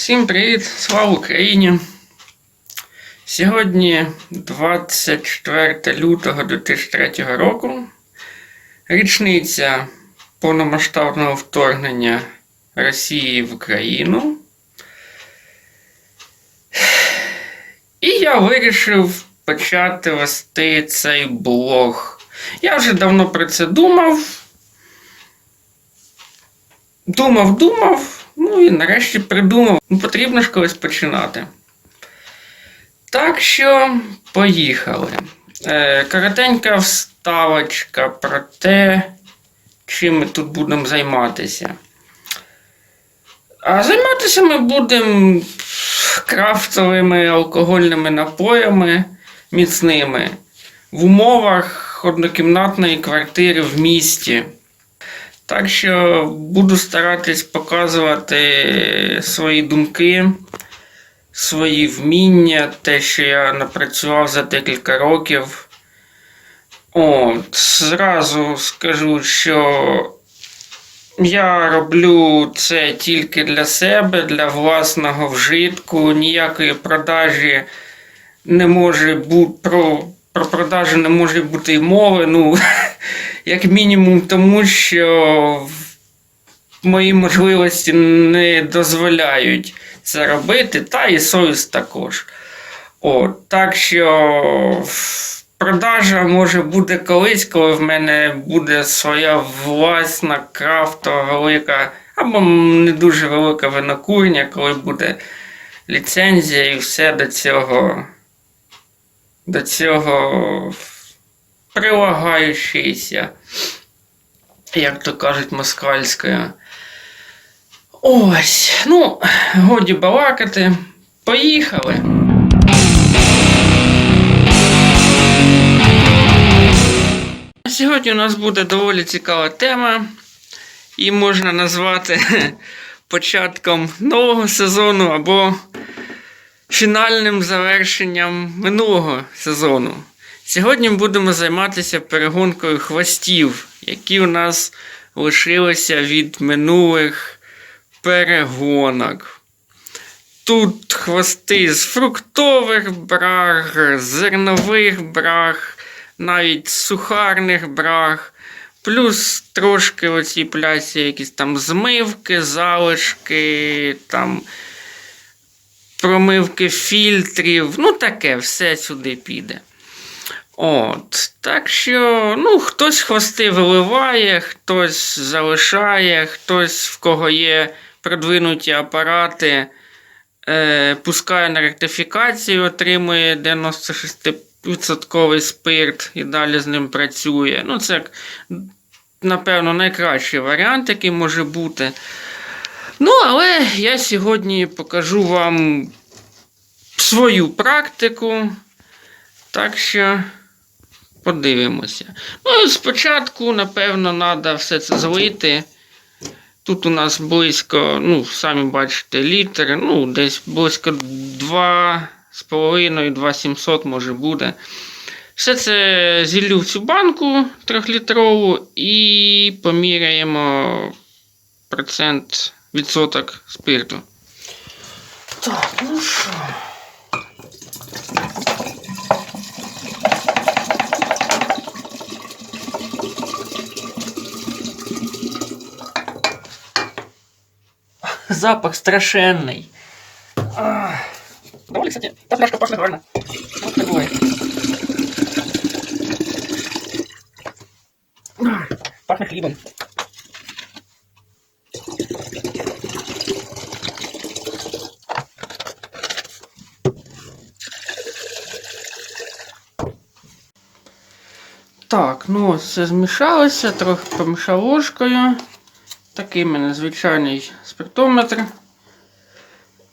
Всім привіт! Слава Україні! Сьогодні 24 лютого 2003 року. Річниця повномасштабного вторгнення Росії в Україну. І я вирішив почати вести цей блог. Я вже давно про це думав. Думав, думав, ну і нарешті придумав. Ну, потрібно ж колись починати. Так що, поїхали. Е, коротенька вставочка про те, чим ми тут будемо займатися. А займатися ми будемо крафтовими алкогольними напоями міцними в умовах однокімнатної квартири в місті. Так що буду старатись показувати свої думки, свої вміння, те, що я напрацював за декілька років. От, зразу скажу, що я роблю це тільки для себе, для власного вжитку. Ніякої продажі не може бути про продажу не може бути й мови. Ну, як мінімум, тому що мої можливості не дозволяють це робити, та і совість також. От, так що продажа може бути колись, коли в мене буде своя власна крафтова велика, або не дуже велика винокурня, коли буде ліцензія і все до цього. До цього прилагаючися, як то кажуть, москальською. Ось, ну, годі балакати. Поїхали. Сьогодні у нас буде доволі цікава тема. Її можна назвати початком нового сезону або фінальним завершенням минулого сезону. Сьогодні будемо займатися перегонкою хвостів, які у нас лишилися від минулих перегонок. Тут хвости з фруктових браг, зернових браг, навіть сухарних браг, плюс трошки оці плясі якісь там змивки, залишки, там промивки фільтрів. Ну, таке все сюди піде. От, так що, ну, хтось хвости виливає, хтось залишає, хтось, в кого є продвинуті апарати, е, пускає на ректифікацію, отримує 96% спирт і далі з ним працює. Ну, це, напевно, найкращий варіант, який може бути. Ну, але я сьогодні покажу вам свою практику. Так що. Подивимося. Ну, спочатку, напевно, треба все це злити. Тут у нас близько, ну, самі бачите, літр, ну, десь близько 2,5-2,700 може буде. Все це зіллю в цю банку 3-літрову і поміряємо процент відсоток спирту. Так, ну що. Запах страшенний. Ах. Доволі, кстати, та пляшка пахне гарно. Вот такое. Ах, Пахне Так, ну все змішалося, трохи помішав ложкою. Такий в мене звичайний спиртометр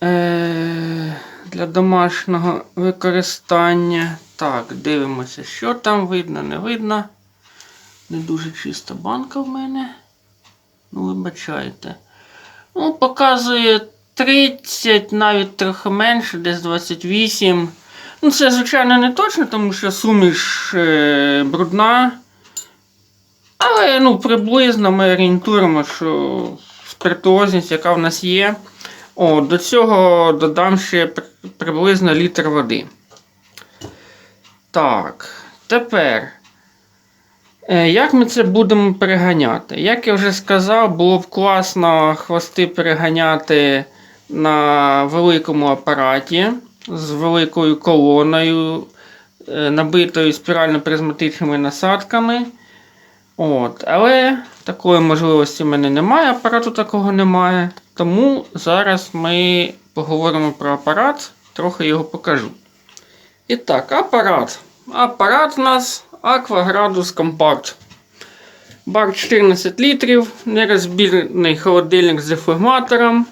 е- для домашнього використання. Так, дивимося, що там видно, не видно. Не дуже чиста банка в мене. Ну, вибачайте. Ну, показує 30, навіть трохи менше, десь 28. Ну, це, звичайно, не точно, тому що суміш е- брудна. Але ну, приблизно ми орієнтуємо, що спиртуозність, яка в нас є, О, до цього додам ще при- приблизно літр води. Так, тепер. Е, Як ми це будемо переганяти? Як я вже сказав, було б класно хвости переганяти на великому апараті з великою колоною, е, набитою спірально-призматичними насадками. От. Але такої можливості в мене немає, апарату такого немає. Тому зараз ми поговоримо про апарат, трохи його покажу. І так, апарат. Апарат у нас Aquagradus Compact. Бак 14 літрів, нерозбірний холодильник з деформатором.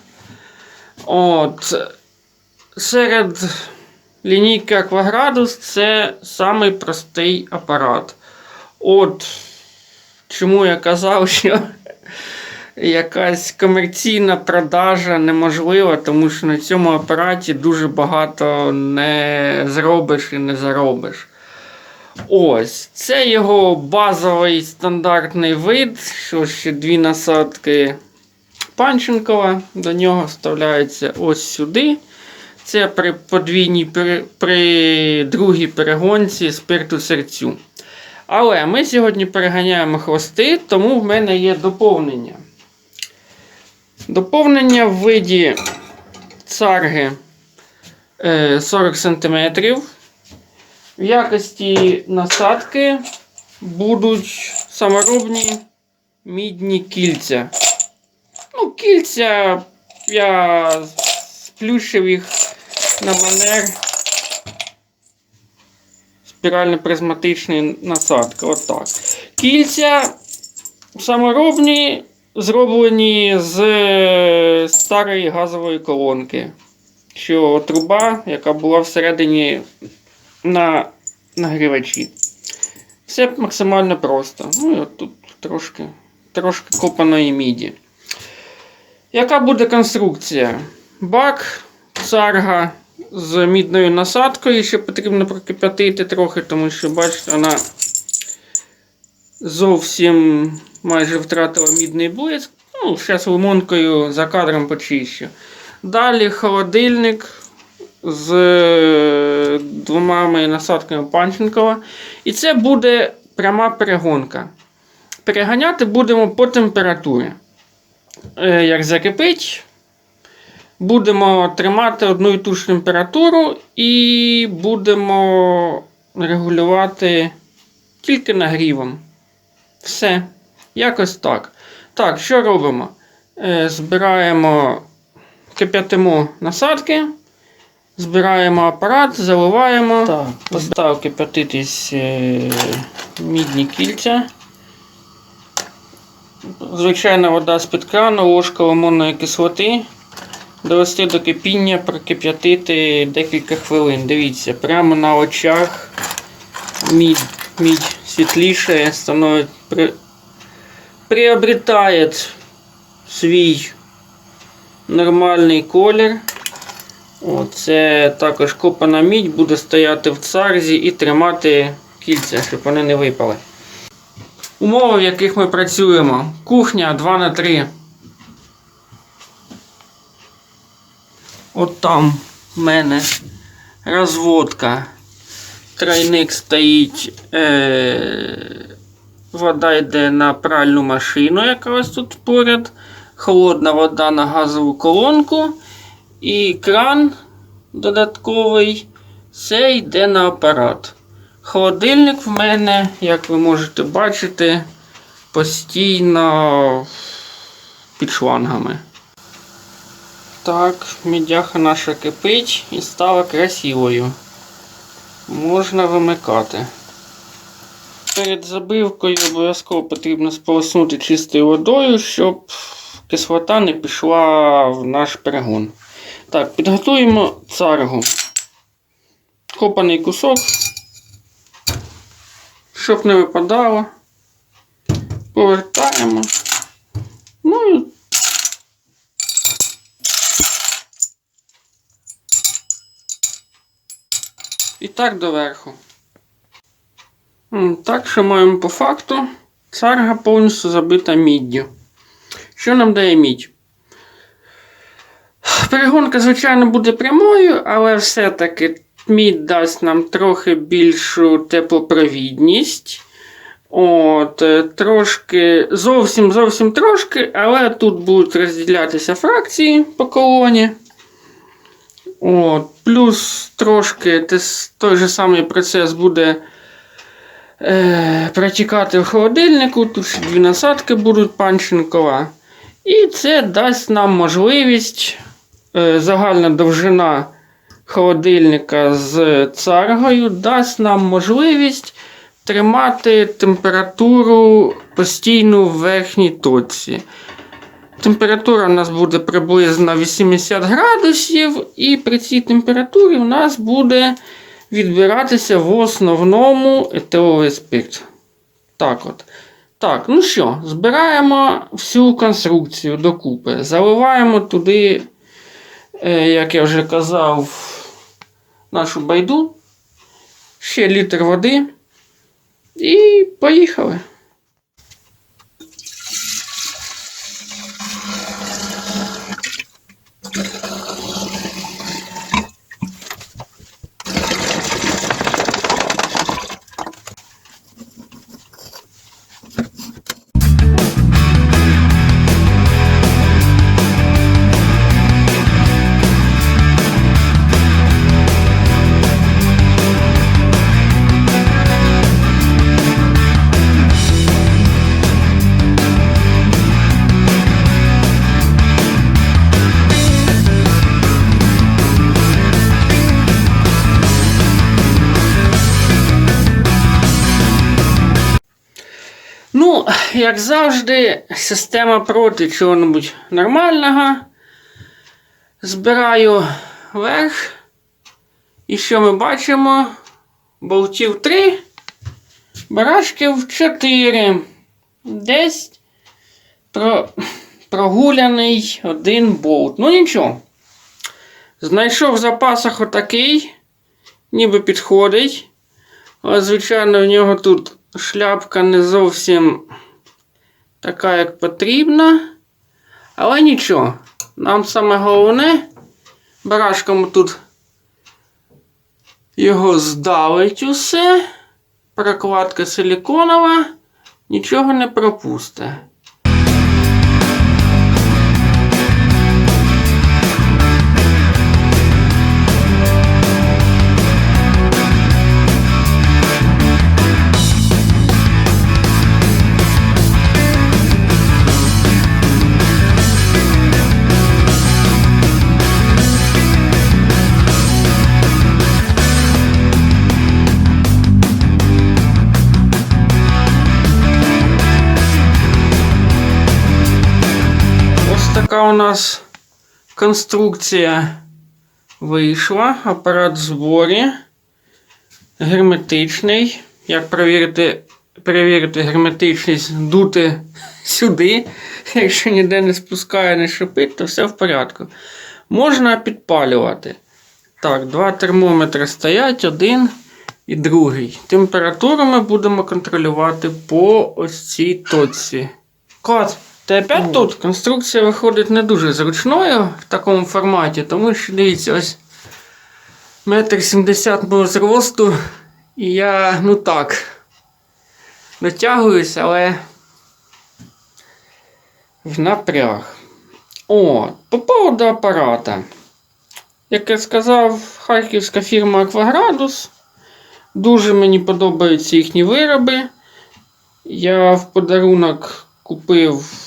От. Серед лінійки Aquagradus це самий простий апарат. От чому я казав, що якась комерційна продажа неможлива, тому що на цьому апараті дуже багато не зробиш і не заробиш. Ось, це його базовий стандартний вид, що ще дві насадки Панченкова, до нього вставляється ось сюди. Це при подвійній при другій перегонці спирту серцю. Але ми сьогодні переганяємо хвости, тому в мене є доповнення. Доповнення в виді царги е, 40 см. В якості насадки будуть саморобні мідні кільця. Ну, кільця я сплющив їх на манер спірально-призматичної насадки. Отак. Кільця саморобні, зроблені з е, старої газової колонки. Що труба, яка була всередині на нагрівачі. Все максимально просто. Ну і от тут трошки, трошки копаної міді. Яка буде конструкція? Бак, царга з мідною насадкою, ще потрібно прокип'ятити трохи, тому що, бачите, вона зовсім майже втратила мідний блиск. Ну, зараз лимонкою за кадром почищу. Далі холодильник з е, двома насадками Панченкова. І це буде пряма перегонка. Переганяти будемо по температурі. Е, Як закипить, будемо тримати одну і ту ж температуру і будемо регулювати тільки нагрівом. Все. Якось так. Так, що робимо? Е, Збираємо, кип'ятимо насадки, збираємо апарат, заливаємо. Так, поставив кип'ятитись е, мідні кільця. Звичайна вода з-під крану, ложка лимонної кислоти. Довести до кипіння, прокип'ятити декілька хвилин. Дивіться, прямо на очах мідь, мідь світліше, становить, при, приобретає свій нормальний колір. О, це також копана мідь буде стояти в царзі і тримати кільця, щоб вони не випали. Умови, в яких ми працюємо. Кухня 2 на 3 От там в мене розводка. Тройник стоїть. Е- вода йде на пральну машину, яка ось тут поряд. Холодна вода на газову колонку. І кран додатковий. Це йде на апарат. Холодильник в мене, як ви можете бачити, постійно під шлангами. Так, мідяха наша кипить і стала красивою. Можна вимикати. Перед забивкою обов'язково потрібно сполоснути чистою водою, щоб кислота не пішла в наш перегон. Так, підготуємо царгу. Копаний кусок, щоб не випадало. Повертаємо. Ну і так доверху. Так, що маємо по факту. Царга повністю забита міддю. Що нам дає мідь? Перегонка, звичайно, буде прямою, але все-таки мід дасть нам трохи більшу теплопровідність. От, е, трошки, зовсім зовсім трошки, але тут будуть розділятися фракції по колоні. От, плюс трошки тес- той же самий процес буде е, протікати в холодильнику. Тут дві насадки будуть панченкова. І це дасть нам можливість е, загальна довжина холодильника з царгою дасть нам можливість тримати температуру постійну в верхній точці. Температура у нас буде приблизно 80 градусів, і при цій температурі у нас буде відбиратися в основному етиловий спирт. Так от. Так, ну що, збираємо всю конструкцію докупи. Заливаємо туди, е, як я вже казав, нашу байду. Ще літр води. І поїхали. Як завжди, система проти чого-небудь нормального. Збираю верх. І що ми бачимо? Болтів 3, барашків 4. Десь про... прогуляний один болт. Ну нічого. Знайшов в запасах отакий, ніби підходить. Але, звичайно, в нього тут шляпка не зовсім така, як потрібно. Але нічого. Нам саме головне, барашком тут його здавить усе. Прокладка силіконова, нічого не пропусте. Така у нас конструкція вийшла. Апарат в зборі. Герметичний. Як перевірити, перевірити герметичність, дути сюди. Якщо ніде не спускає, не шипить, то все в порядку. Можна підпалювати. Так, два термометри стоять, один і другий. Температуру ми будемо контролювати по ось цій точці. Кот, ти опять тут? Конструкція виходить не дуже зручною в такому форматі, тому що дивіться, ось метр сімдесят мого зросту. І я, ну так, дотягуюсь, але в напряг. О, по поводу апарата. Як я сказав, харківська фірма Акваградус. Дуже мені подобаються їхні вироби. Я в подарунок купив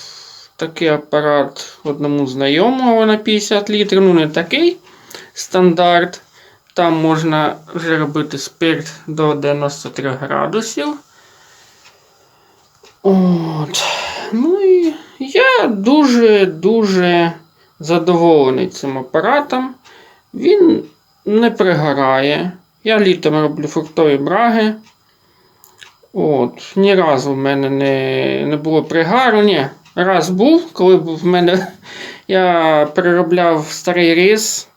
такий апарат одному знайомого на 50 літрів. Ну, не такий стандарт. Там можна вже робити спирт до 93 градусів. От. Ну і я дуже-дуже задоволений цим апаратом. Він не пригорає. Я літом роблю фруктові браги. От, ні разу в мене не, не було пригару. Ні, раз був, коли в мене я переробляв старий рис,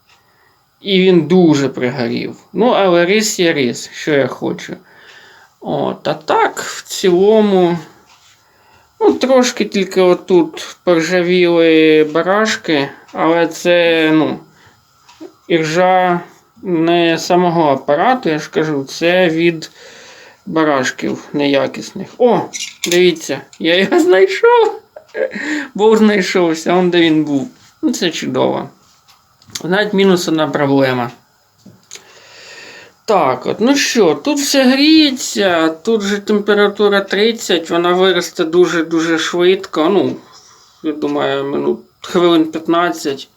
і він дуже пригорів. Ну, але рис є рис, що я хочу. От, а так, в цілому, ну, трошки тільки отут поржавіли барашки Але це, ну, іржа не самого апарату, я ж кажу, це від барашків неякісних. О, дивіться, я його знайшов. Бог знайшовся, он де він був. Ну, це чудово. Навіть мінус одна проблема. Так, от, ну що, тут все гріється, тут же температура 30, вона виросте дуже-дуже швидко. Ну, я думаю, минут хвилин 15.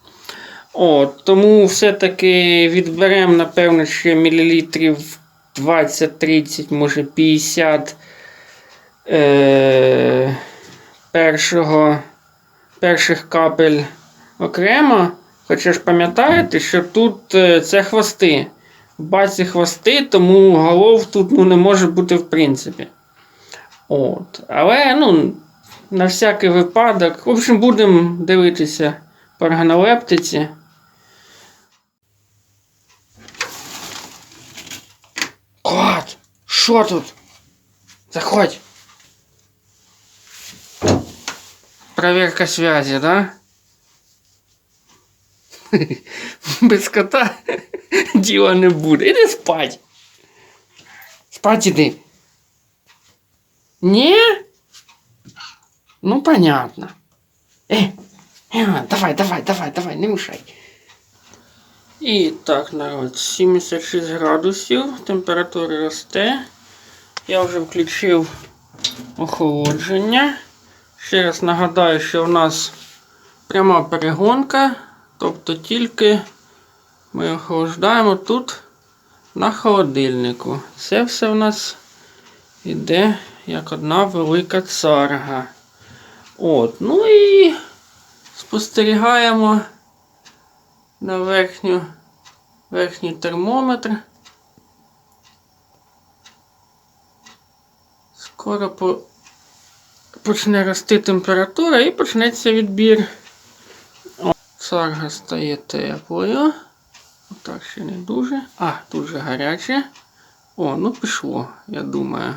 От, тому все-таки відберемо, напевно, ще мілілітрів 20-30, може 50 е, першого, перших капель окремо. Хоча ж пам'ятаєте, що тут е, це хвости. В баці хвости, тому голов тут ну, не може бути в принципі. От. Але ну, на всякий випадок. В общем, будемо дивитися по органолептиці. Кот, що тут? Заходь. Проверка связи, да? Без кота діла не буде. Іди спать. Спать іди. Ні? Ну, понятно. Э, э, давай, давай, давай, давай, не мешай. І так, народ, 76 градусів, температура росте. Я вже включив охолодження. Ще раз нагадаю, що в нас пряма перегонка, тобто тільки ми охолоджуємо тут на холодильнику. Це все в нас іде як одна велика царга. От, ну і спостерігаємо на верхню, верхній термометр. Скоро по, почне рости температура і почнеться відбір. О, царга стає теплою. Отак ще не дуже. А, дуже гаряче. О, ну пішло, я думаю.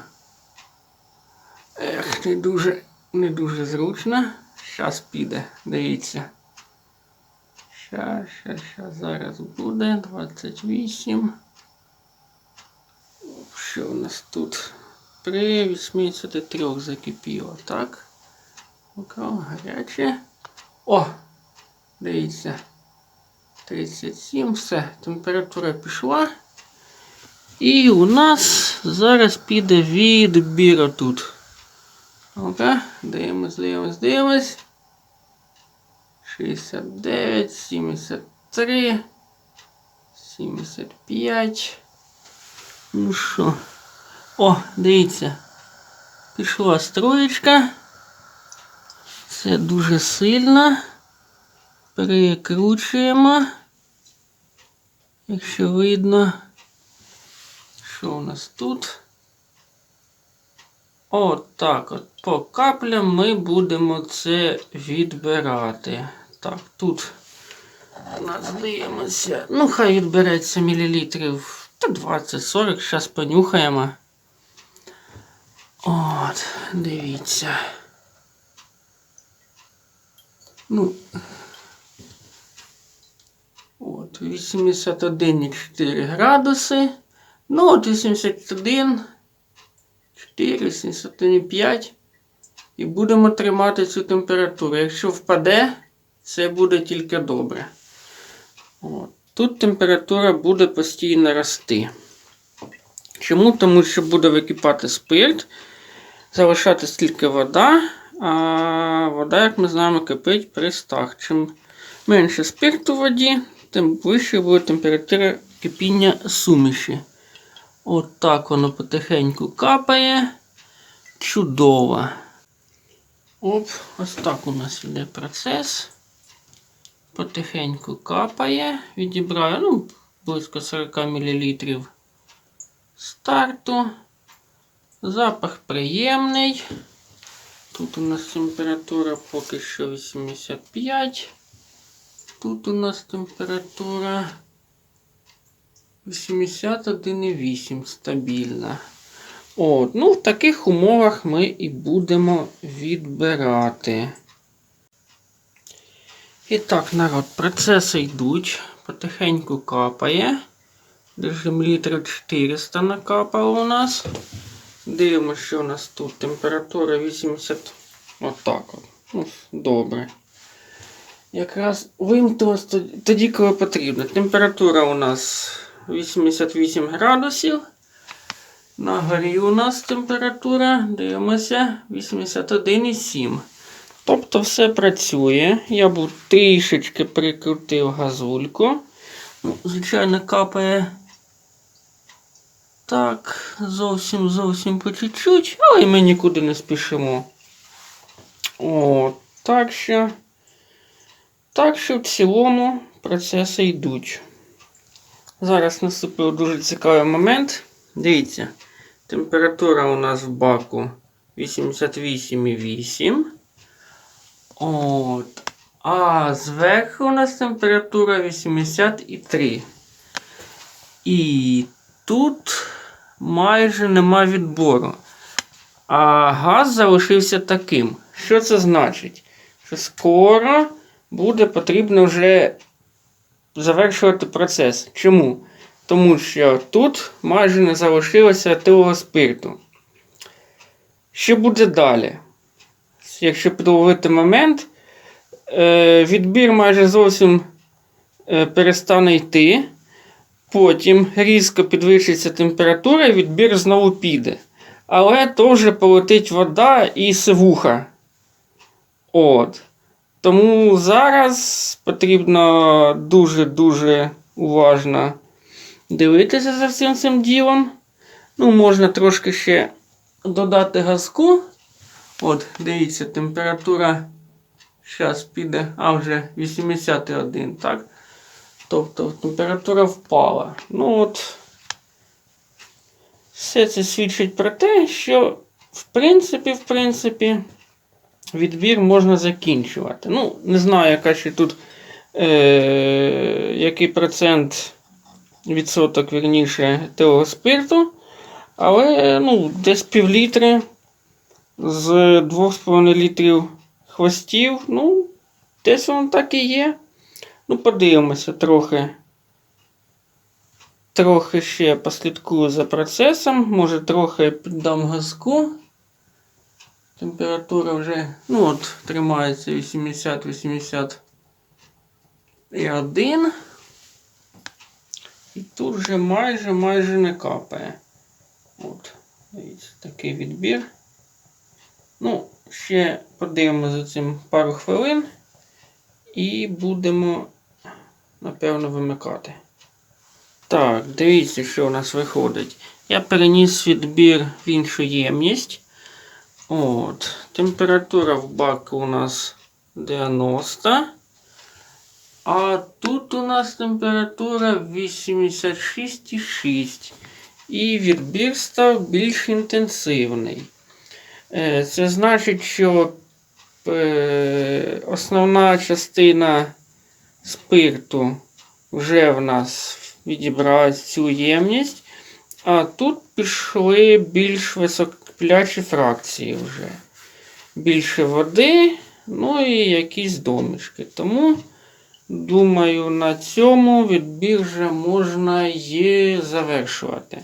Ех, не дуже, не дуже зручно. Щас піде, дивіться. Щас, щас, щас, зараз буде 28. Що у нас тут? При 83 закипіло, так? Окремо гаряче. О! Дивіться. 37, все, температура пішла. І у нас зараз піде відбір тут. Ну-ка, дивимось, дивимось, дивимось. 69, 73, 75. Ну що? О, дивіться. Пішла строєчка. Це дуже сильно. Перекручуємо. Якщо видно, що у нас тут. От так от по каплям ми будемо це відбирати. Так, тут у нас дивимося. Ну, хай відбереться мілілітрів та 20-40, зараз понюхаємо. От, дивіться. Ну. От, 81,4 градуси. Ну, от 81. 4, 71,5. І будемо тримати цю температуру. Якщо впаде, це буде тільки добре. От. Тут температура буде постійно рости. Чому? Тому що буде википати спирт, залишатись тільки вода, а вода, як ми знаємо, кипить при стах. Чим менше спирту в воді, тим вища буде температура кипіння суміші. От так воно потихеньку капає. Чудово. Оп, ось так у нас йде процес. Потихеньку капає. Відібраю ну, близько 40 мл старту. Запах приємний. Тут у нас температура поки що 85. Тут у нас температура 81,8 стабільна. От, ну, в таких умовах ми і будемо відбирати. І так, народ, процеси йдуть, потихеньку капає. Держим літр 400 накапало у нас. Дивимося, що у нас тут. Температура 80. Отак от. Ну, добре. Якраз вимкнулось тоді- коли потрібно. Температура у нас 88 градусів. На горі у нас температура, дивимося, 81,7. Тобто все працює. Я був трішечки прикрутив газульку. Звичайно, капає так, зовсім зовсім по чуть-чуть, але ми нікуди не спішимо. О, так що. Так що в цілому процеси йдуть. Зараз наступив дуже цікавий момент. Дивіться, температура у нас в баку 88,8. От. А зверху у нас температура 83. І тут майже нема відбору. А газ залишився таким. Що це значить? Що скоро буде потрібно вже завершувати процес. Чому? Тому що тут майже не залишилося етилового спирту. Що буде далі? Якщо підловити момент, е, відбір майже зовсім е, перестане йти. Потім різко підвищиться температура і відбір знову піде. Але вже полетить вода і сивуха. От. Тому зараз потрібно дуже-дуже уважно дивитися за всім цим ділом. Ну, можна трошки ще додати газку. От, дивіться, температура зараз піде, а вже 81, так? Тобто температура впала. Ну от, все це свідчить про те, що в принципі, в принципі, відбір можна закінчувати. Ну, не знаю, яка ще тут е, який процент відсоток, вірніше, того спирту. Але ну, десь пів літри з 2,5 літрів хвостів. Ну, десь воно так і є. Ну, подивимося трохи. Трохи ще послідкую за процесом. Може трохи піддам газку. Температура вже, ну от, тримається 80-80 і 1. І тут вже майже майже не капає. От, дивіться, такий відбір. Ну, ще подивимося за цим пару хвилин. І будемо, напевно, вимикати. Так, дивіться, що у нас виходить. Я переніс відбір в іншу ємність. От, температура в баку у нас 90. А тут у нас температура 86,6. І відбір став більш інтенсивний. Е, Це значить, що е, основна частина спирту вже в нас відібралась цю ємність. А тут пішли більш високоплячі фракції вже. Більше води, ну і якісь домішки. Тому, думаю, на цьому відбір вже можна є завершувати.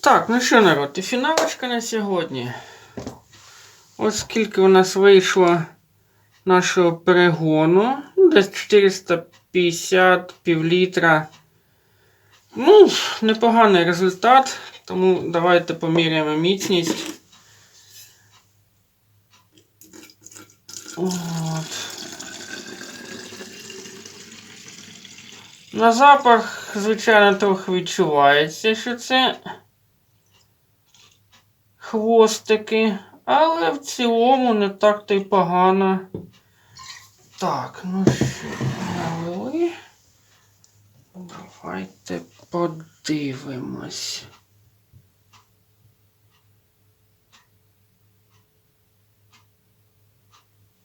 Так, ну що, народ, і фіналочка на сьогодні. Ось скільки у нас вийшло нашого перегону. Ну, Десь 450 півлітра. Ну, непоганий результат, тому давайте поміряємо міцність. От. На запах, звичайно, трохи відчувається, що це хвостики, але в цілому не так то й погано. Так, ну що, налили. Давайте подивимось.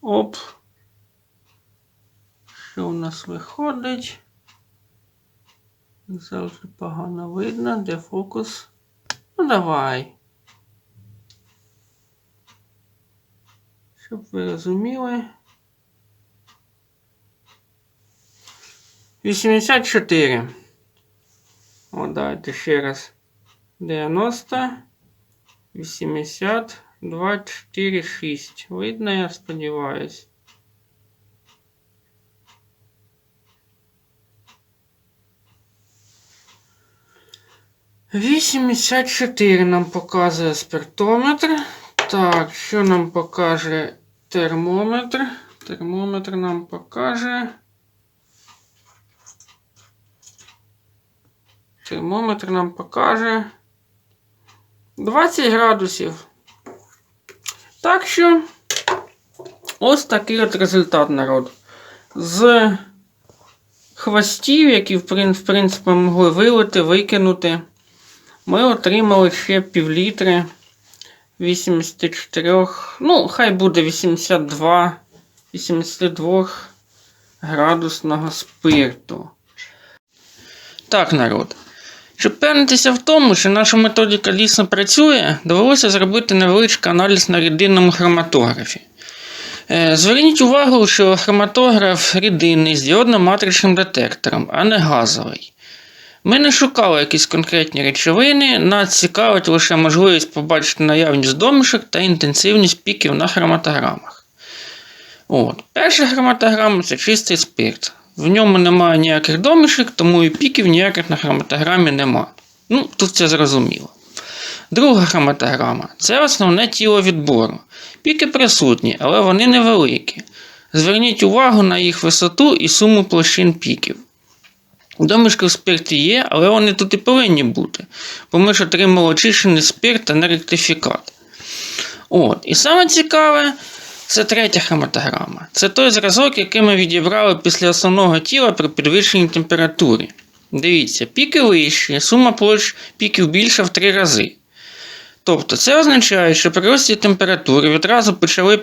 Оп. Що у нас виходить? Завжди погано видно, де фокус. Ну давай. Щоб ви розуміли. 84. О, давайте ще раз. 90. 80. 24, 6. Видно, я сподіваюсь. Вісімдесят чотири нам показує спиртометр. Так, що нам покаже термометр? Термометр нам покаже. Термометр нам покаже 20 градусів. Так що ось такий от результат народ. З хвостів, які в принципі могли вилити, викинути, ми отримали ще півлітри 84, ну, хай буде 82, 82 градусного спирту. Так, народ. Щоб впевнитися в тому, що наша методика дійсно працює, довелося зробити невеличкий аналіз на рідинному хроматографі. Е, Зверніть увагу, що хроматограф рідинний з діодно-матричним детектором, а не газовий. Ми не шукали якісь конкретні речовини, нас цікавить лише можливість побачити наявність домішок та інтенсивність піків на хроматограмах. От. Перша хроматограма це чистий спирт. В ньому немає ніяких домішок, тому і піків ніяких на хроматограмі нема. Ну, тут це зрозуміло. Друга хроматограма це основне тіло відбору. Піки присутні, але вони невеликі. Зверніть увагу на їх висоту і суму площин піків. Домішки в спирті є, але вони тут і повинні бути, бо ми ж отримали очищений спирт та не ректифікат. От. І саме цікаве, це третя хроматограма. Це той зразок, який ми відібрали після основного тіла при підвищенні температури. Дивіться, піки вищі, сума площ піків більша в три рази. Тобто це означає, що при рості температури відразу почали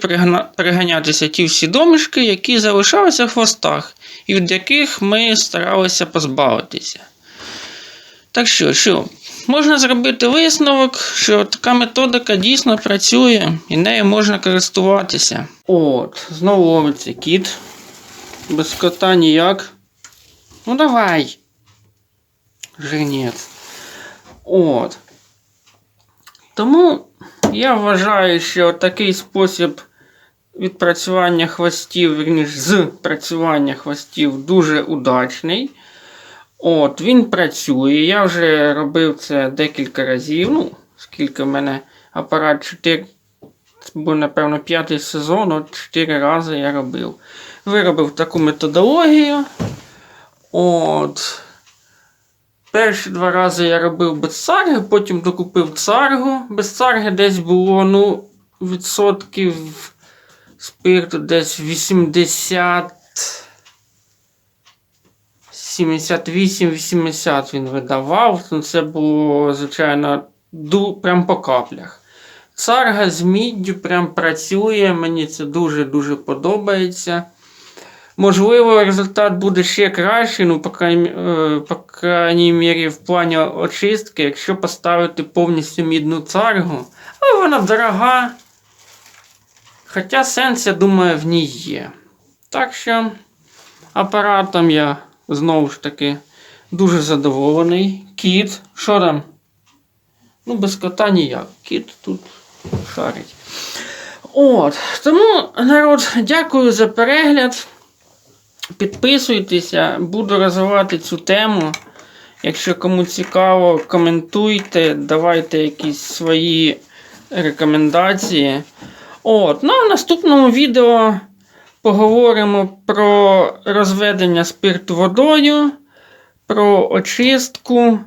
переганятися ті всі домішки, які залишалися в хвостах, і від яких ми старалися позбавитися. Так що, що, можна зробити висновок, що така методика дійсно працює і нею можна користуватися. От, знову ловиться кіт. Без кота ніяк. Ну давай. Женець. От. Тому я вважаю, що такий спосіб відпрацювання хвостів, вірніш, з працювання хвостів дуже удачний. От, він працює. Я вже робив це декілька разів. Ну, скільки в мене апарат 4. Це був, напевно, п'ятий сезон, от 4 рази я робив. Виробив таку методологію. От. Перші два рази я робив без царги, потім докупив царгу. Без царги десь було, ну, відсотків спирту десь 80. 78-80 він видавав. Ну, це було, звичайно, прям по каплях. Царга з міддю прям працює, мені це дуже-дуже подобається. Можливо, результат буде ще кращий, ну, по крайній, е, по крайній мірі, в плані очистки, якщо поставити повністю мідну царгу. Але вона дорога. Хоча сенс, я думаю, в ній є. Так що апаратом я знову ж таки дуже задоволений. Кіт, що там? Ну, без кота ніяк. Кіт тут шарить. От. Тому, народ, дякую за перегляд. Підписуйтеся, буду розвивати цю тему. Якщо кому цікаво, коментуйте, давайте якісь свої рекомендації. От, ну а в наступному відео поговоримо про розведення спирту водою, про очистку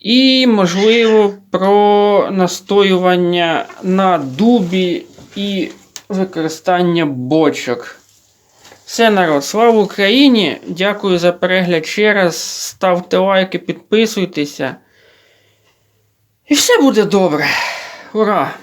і, можливо, про настоювання на дубі і використання бочок. Все, народ, слава Україні! Дякую за перегляд ще раз. Ставте лайки, підписуйтеся. І все буде добре. Ура!